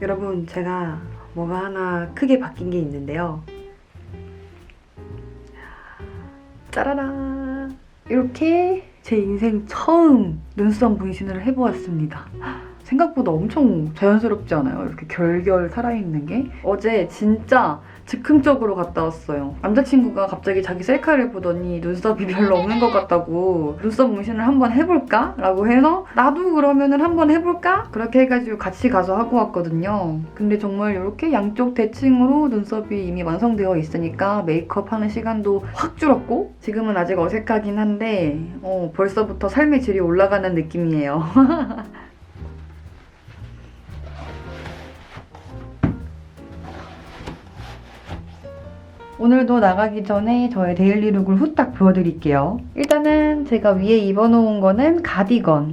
여러분 제가 뭐가 하나 크게 바뀐 게 있는데요. 짜라란 이렇게 제 인생 처음 눈썹 문신을 해보았습니다. 생각보다 엄청 자연스럽지 않아요? 이렇게 결결 살아있는 게. 어제 진짜 즉흥적으로 갔다 왔어요. 남자친구가 갑자기 자기 셀카를 보더니 눈썹이 별로 없는 것 같다고 눈썹 문신을 한번 해볼까? 라고 해서 나도 그러면은 한번 해볼까? 그렇게 해가지고 같이 가서 하고 왔거든요. 근데 정말 이렇게 양쪽 대칭으로 눈썹이 이미 완성되어 있으니까 메이크업 하는 시간도 확 줄었고 지금은 아직 어색하긴 한데 어, 벌써부터 삶의 질이 올라가는 느낌이에요. 오늘도 나가기 전에 저의 데일리 룩을 후딱 보여드릴게요. 일단은 제가 위에 입어놓은 거는 가디건.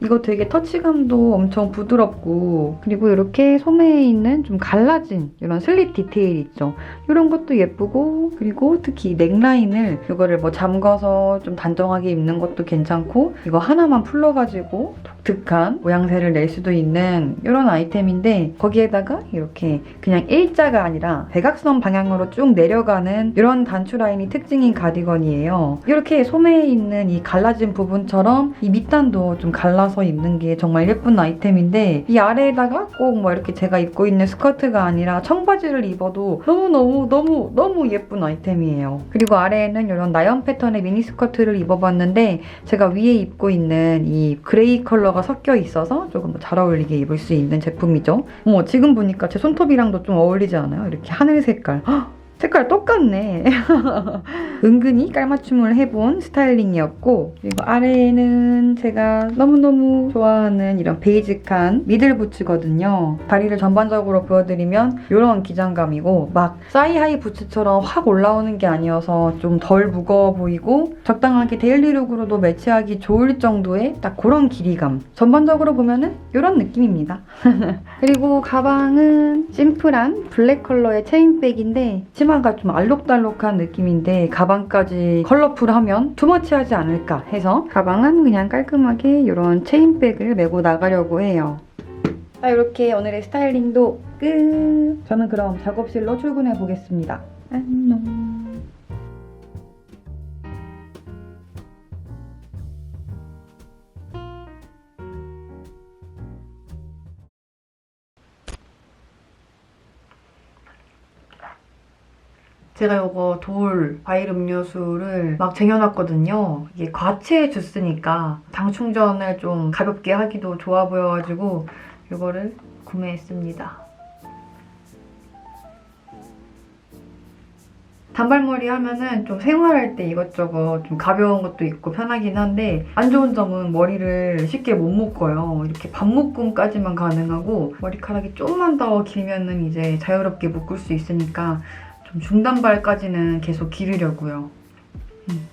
하, 이거 되게 터치감도 엄청 부드럽고 그리고 이렇게 소매에 있는 좀 갈라진 이런 슬립 디테일 있죠. 이런 것도 예쁘고 그리고 특히 이 넥라인을 이거를 뭐 잠궈서 좀 단정하게 입는 것도 괜찮고 이거 하나만 풀러가지고 독특한 모양새를 낼 수도 있는 이런 아이템인데 거기에다가 이렇게 그냥 일자가 아니라 대각선 방향으로 쭉 내려가는 이런 단추 라인이 특징인 가디건이에요. 이렇게 소매에 있는 이 갈라진 부분처럼 이 밑단도 좀 갈라 서 입는 게 정말 예쁜 아이템인데 이 아래에다가 꼭 뭐 이렇게 제가 입고 있는 스커트가 아니라 청바지를 입어도 너무너무 너무 너무 예쁜 아이템이에요. 그리고 아래에는 이런 나연 패턴의 미니 스커트를 입어봤는데 제가 위에 입고 있는 이 그레이 컬러가 섞여 있어서 조금 더잘 어울리게 입을 수 있는 제품이죠. 어머 지금 보니까 제 손톱이랑도 좀 어울리지 않아요? 이렇게 하늘 색깔. 헉, 색깔 똑같네. 은근히 깔맞춤을 해본 스타일링이었고 그리고 아래에는 제가 너무너무 좋아하는 이런 베이직한 미들 부츠거든요. 다리를 전반적으로 보여드리면 이런 기장감이고 막 사이하이 부츠처럼 확 올라오는 게 아니어서 좀 덜 무거워 보이고 적당하게 데일리룩으로도 매치하기 좋을 정도의 딱 그런 길이감. 전반적으로 보면은 이런 느낌입니다. 그리고 가방은 심플한 블랙 컬러의 체인백인데 치마가 좀 알록달록한 느낌인데 가방까지 컬러풀하면 투머치하지 않을까 해서 가방은 그냥 깔끔하게 이런 체인백을 메고 나가려고 해요. 자 이렇게 오늘의 스타일링도 끝! 저는 그럼 작업실로 출근해 보겠습니다. 안녕. 제가 이거 돌 과일 음료수를 막 쟁여놨거든요. 이게 과채 주스니까 당 충전을 좀 가볍게 하기도 좋아 보여가지고 이거를 구매했습니다. 단발머리 하면은 좀 생활할 때 이것저것 좀 가벼운 것도 있고 편하긴 한데 안 좋은 점은 머리를 쉽게 못 묶어요. 이렇게 반묶음까지만 가능하고 머리카락이 좀만 더 길면은 이제 자유롭게 묶을 수 있으니까 좀 중단발까지는 계속 기르려고요. 음.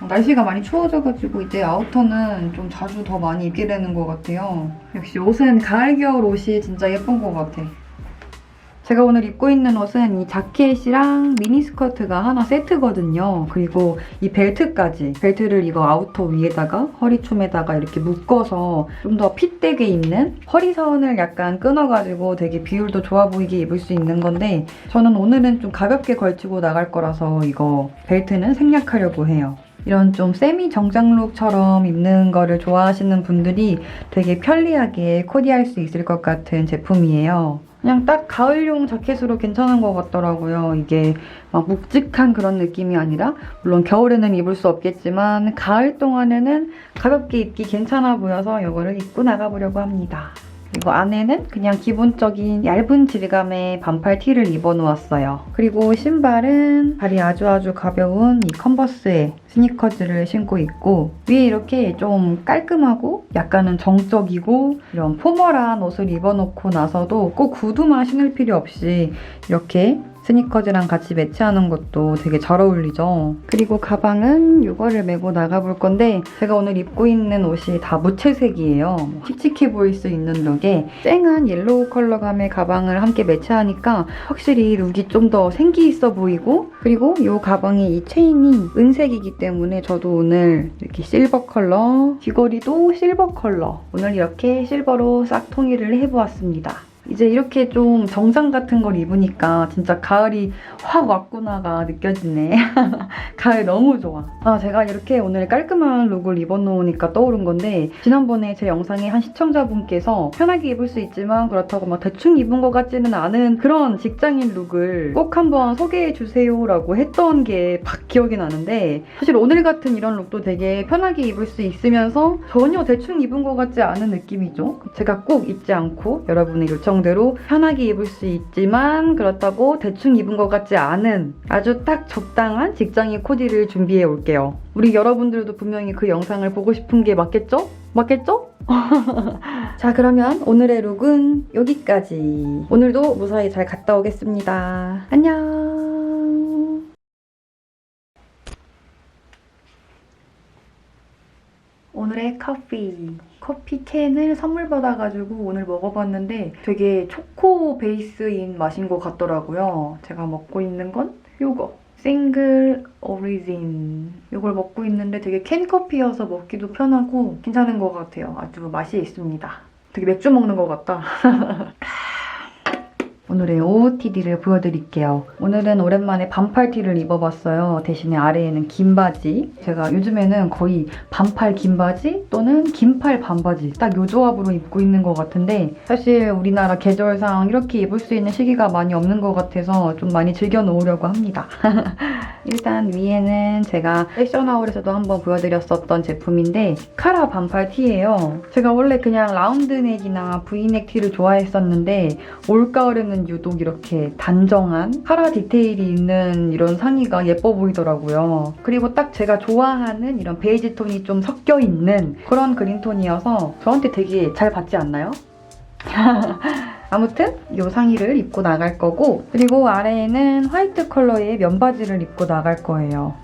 어, 날씨가 많이 추워져가지고 이제 아우터는 좀 자주 더 많이 입게 되는 것 같아요. 역시 옷은 가을 겨울 옷이 진짜 예쁜 것 같아. 제가 오늘 입고 있는 옷은 이 자켓이랑 미니스커트가 하나 세트거든요. 그리고 이 벨트까지. 벨트를 이거 아우터 위에다가 허리춤에다가 이렇게 묶어서 좀 더 핏되게 입는 허리선을 약간 끊어가지고 되게 비율도 좋아 보이게 입을 수 있는 건데 저는 오늘은 좀 가볍게 걸치고 나갈 거라서 이거 벨트는 생략하려고 해요. 이런 좀 세미 정장룩처럼 입는 거를 좋아하시는 분들이 되게 편리하게 코디할 수 있을 것 같은 제품이에요. 그냥 딱 가을용 자켓으로 괜찮은 것 같더라고요. 이게 막 묵직한 그런 느낌이 아니라 물론 겨울에는 입을 수 없겠지만 가을 동안에는 가볍게 입기 괜찮아 보여서 이거를 입고 나가보려고 합니다. 그리고 안에는 그냥 기본적인 얇은 질감의 반팔 티를 입어놓았어요. 그리고 신발은 발이 아주 아주 가벼운 이 컨버스의 스니커즈를 신고 있고 위에 이렇게 좀 깔끔하고 약간은 정적이고 이런 포멀한 옷을 입어놓고 나서도 꼭 구두만 신을 필요 없이 이렇게 스니커즈랑 같이 매치하는 것도 되게 잘 어울리죠. 그리고 가방은 이거를 메고 나가볼 건데 제가 오늘 입고 있는 옷이 다 무채색이에요. 칙칙해 보일 수 있는 룩에 쨍한 옐로우 컬러감의 가방을 함께 매치하니까 확실히 룩이 좀 더 생기 있어 보이고 그리고 이 가방의 이 체인이 은색이기 때문에 저도 오늘 이렇게 실버 컬러 귀걸이도 실버 컬러 오늘 이렇게 실버로 싹 통일을 해보았습니다. 이제 이렇게 좀 정장 같은 걸 입으니까 진짜 가을이 확 왔구나가 느껴지네. 가을 너무 좋아. 아, 제가 이렇게 오늘 깔끔한 룩을 입어놓으니까 떠오른 건데 지난번에 제 영상에 한 시청자분께서 편하게 입을 수 있지만 그렇다고 막 대충 입은 것 같지는 않은 그런 직장인 룩을 꼭 한번 소개해주세요 라고 했던 게막 기억이 나는데 사실 오늘 같은 이런 룩도 되게 편하게 입을 수 있으면서 전혀 대충 입은 것 같지 않은 느낌이죠. 제가 꼭 입지 않고 여러분의 요청 대로 편하게 입을 수 있지만 그렇다고 대충 입은 것 같지 않은 아주 딱 적당한 직장인 코디를 준비해 올게요. 우리 여러분들도 분명히 그 영상을 보고 싶은 게 맞겠죠? 맞겠죠? 자 그러면 오늘의 룩은 여기까지. 오늘도 무사히 잘 갔다 오겠습니다. 안녕. 오늘의 커피. 커피 캔을 선물 받아가지고 오늘 먹어봤는데 되게 초코 베이스인 맛인 것 같더라고요. 제가 먹고 있는 건 요거. 싱글 오리진. 이걸 먹고 있는데 되게 캔 커피여서 먹기도 편하고 괜찮은 것 같아요. 아주 맛이 있습니다. 되게 맥주 먹는 것 같다. 오늘의 OOTD를 보여드릴게요. 오늘은 오랜만에 반팔티를 입어봤어요. 대신에 아래에는 긴 바지. 제가 요즘에는 거의 반팔 긴 바지 또는 긴팔 반바지 딱 요 조합으로 입고 있는 것 같은데 사실 우리나라 계절상 이렇게 입을 수 있는 시기가 많이 없는 것 같아서 좀 많이 즐겨 놓으려고 합니다. 일단 위에는 제가 패션하울에서도 한번 보여드렸었던 제품인데 카라 반팔 티예요. 제가 원래 그냥 라운드넥이나 브이넥 티를 좋아했었는데 올가을에는 유독 이렇게 단정한 카라 디테일이 있는 이런 상의가 예뻐 보이더라고요. 그리고 딱 제가 좋아하는 이런 베이지 톤이 좀 섞여 있는 그런 그린톤이어서 저한테 되게 잘 받지 않나요? 아무튼 이 상의를 입고 나갈 거고 그리고 아래에는 화이트 컬러의 면바지를 입고 나갈 거예요.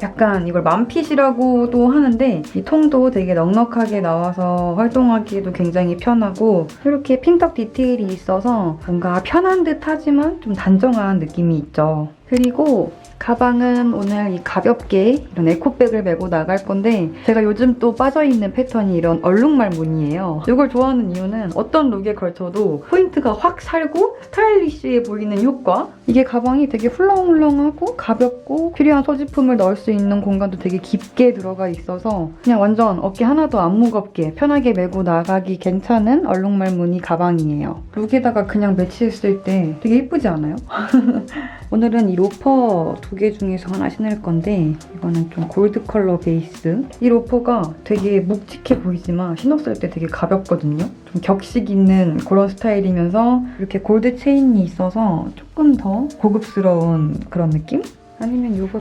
약간 이걸 맘핏이라고도 하는데 이 통도 되게 넉넉하게 나와서 활동하기에도 굉장히 편하고 이렇게 핀턱 디테일이 있어서 뭔가 편한 듯 하지만 좀 단정한 느낌이 있죠. 그리고 가방은 오늘 이 가볍게 이런 에코백을 메고 나갈 건데 제가 요즘 또 빠져있는 패턴이 이런 얼룩말 무늬예요. 이걸 좋아하는 이유는 어떤 룩에 걸쳐도 포인트가 확 살고 스타일리쉬해 보이는 효과 이게 가방이 되게 훌렁훌렁하고 가볍고 필요한 소지품을 넣을 수 있는 공간도 되게 깊게 들어가 있어서 그냥 완전 어깨 하나도 안 무겁게 편하게 메고 나가기 괜찮은 얼룩말 무늬 가방이에요. 룩에다가 그냥 매치했을 때 되게 예쁘지 않아요? 오늘은 이 로퍼 두 개 중에서 하나 신을 건데 이거는 좀 골드 컬러 베이스. 이 로퍼가 되게 묵직해 보이지만 신었을 때 되게 가볍거든요. 좀 격식 있는 그런 스타일이면서 이렇게 골드 체인이 있어서 조금 더 고급스러운 그런 느낌? 아니면 이것도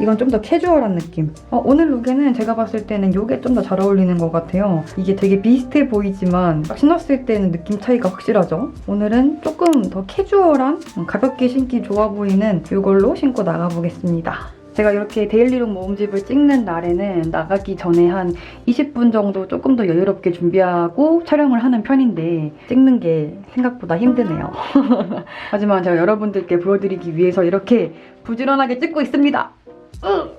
이건 좀 더 캐주얼한 느낌. 어, 오늘 룩에는 제가 봤을 때는 이게 좀 더 잘 어울리는 것 같아요. 이게 되게 비슷해 보이지만 딱 신었을 때는 느낌 차이가 확실하죠. 오늘은 조금 더 캐주얼한 음, 가볍게 신기 좋아 보이는 이걸로 신고 나가보겠습니다. 제가 이렇게 데일리룩 모음집을 찍는 날에는 나가기 전에 한 20분 정도 조금 더 여유롭게 준비하고 촬영을 하는 편인데 찍는 게 생각보다 힘드네요. 하지만 제가 여러분들께 보여드리기 위해서 이렇게 부지런하게 찍고 있습니다. 으!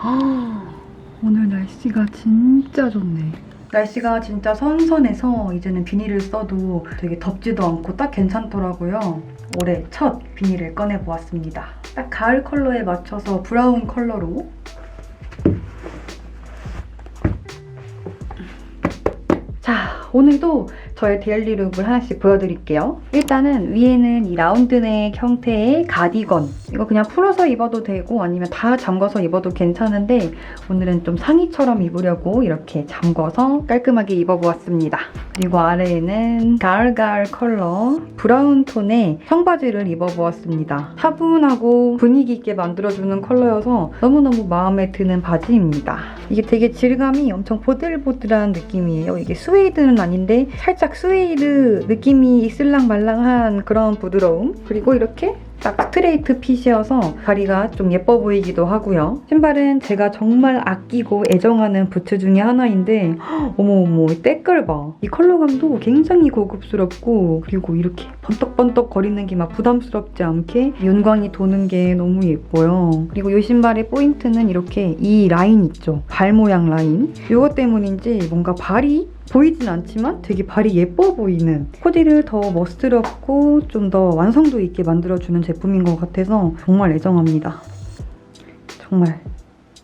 오늘 날씨가 진짜 좋네. 날씨가 진짜 선선해서 이제는 비닐을 써도 되게 덥지도 않고 딱 괜찮더라고요. 올해 첫 비닐을 꺼내보았습니다. 딱 가을 컬러에 맞춰서 브라운 컬러로 자, 오늘도 저의 데일리 룩을 하나씩 보여드릴게요. 일단은 위에는 이 라운드넥 형태의 가디건. 이거 그냥 풀어서 입어도 되고 아니면 다 잠궈서 입어도 괜찮은데 오늘은 좀 상의처럼 입으려고 이렇게 잠궈서 깔끔하게 입어보았습니다. 그리고 아래에는 가을가을 컬러 브라운 톤의 청바지를 입어보았습니다. 차분하고 분위기 있게 만들어주는 컬러여서 너무너무 마음에 드는 바지입니다. 이게 되게 질감이 엄청 보들보들한 느낌이에요. 이게 스웨이드는 아닌데 살짝 스웨이드 느낌이 있을랑 말랑한 그런 부드러움. 그리고 이렇게 딱 스트레이트 핏이어서 다리가 좀 예뻐 보이기도 하고요. 신발은 제가 정말 아끼고 애정하는 부츠 중에 하나인데 어머어머 이 때깔 봐. 이 컬러감도 굉장히 고급스럽고 그리고 이렇게 번떡번떡 거리는 게 막 부담스럽지 않게 윤광이 도는 게 너무 예뻐요. 그리고 이 신발의 포인트는 이렇게 이 라인 있죠. 발 모양 라인. 이것 때문인지 뭔가 발이 보이진 않지만 되게 발이 예뻐 보이는 코디를 더 멋스럽고 좀 더 완성도 있게 만들어주는 제품인 것 같아서 정말 애정합니다. 정말.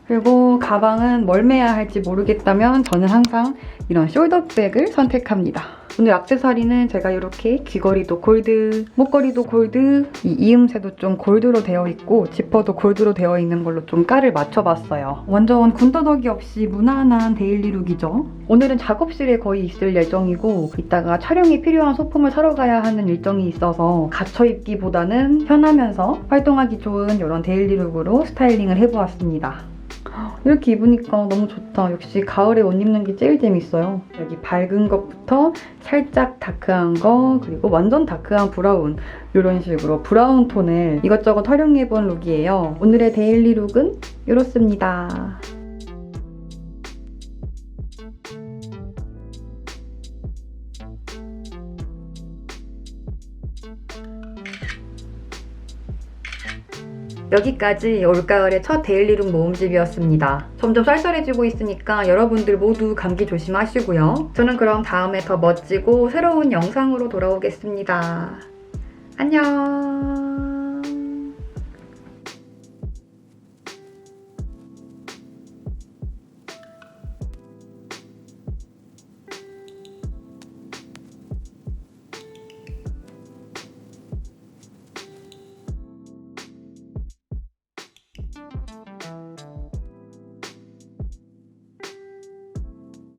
그리고 가방은 뭘 매야 할지 모르겠다면 저는 항상 이런 숄더백을 선택합니다. 오늘 액세서리는 제가 이렇게 귀걸이도 골드, 목걸이도 골드, 이 이음새도 좀 골드로 되어 있고 지퍼도 골드로 되어 있는 걸로 좀 깔을 맞춰봤어요. 완전 군더더기 없이 무난한 데일리 룩이죠. 오늘은 작업실에 거의 있을 예정이고 이따가 촬영이 필요한 소품을 사러 가야 하는 일정이 있어서 갇혀 입기보다는 편하면서 활동하기 좋은 이런 데일리 룩으로 스타일링을 해보았습니다. 이렇게 입으니까 너무 좋다. 역시 가을에 옷 입는 게 제일 재밌어요. 여기 밝은 것부터 살짝 다크한 거, 그리고 완전 다크한 브라운. 이런 식으로 브라운 톤을 이것저것 활용해본 룩이에요. 오늘의 데일리 룩은 이렇습니다. 여기까지 올가을의 첫 데일리룩 모음집이었습니다. 점점 쌀쌀해지고 있으니까 여러분들 모두 감기 조심하시고요. 저는 그럼 다음에 더 멋지고 새로운 영상으로 돌아오겠습니다. 안녕!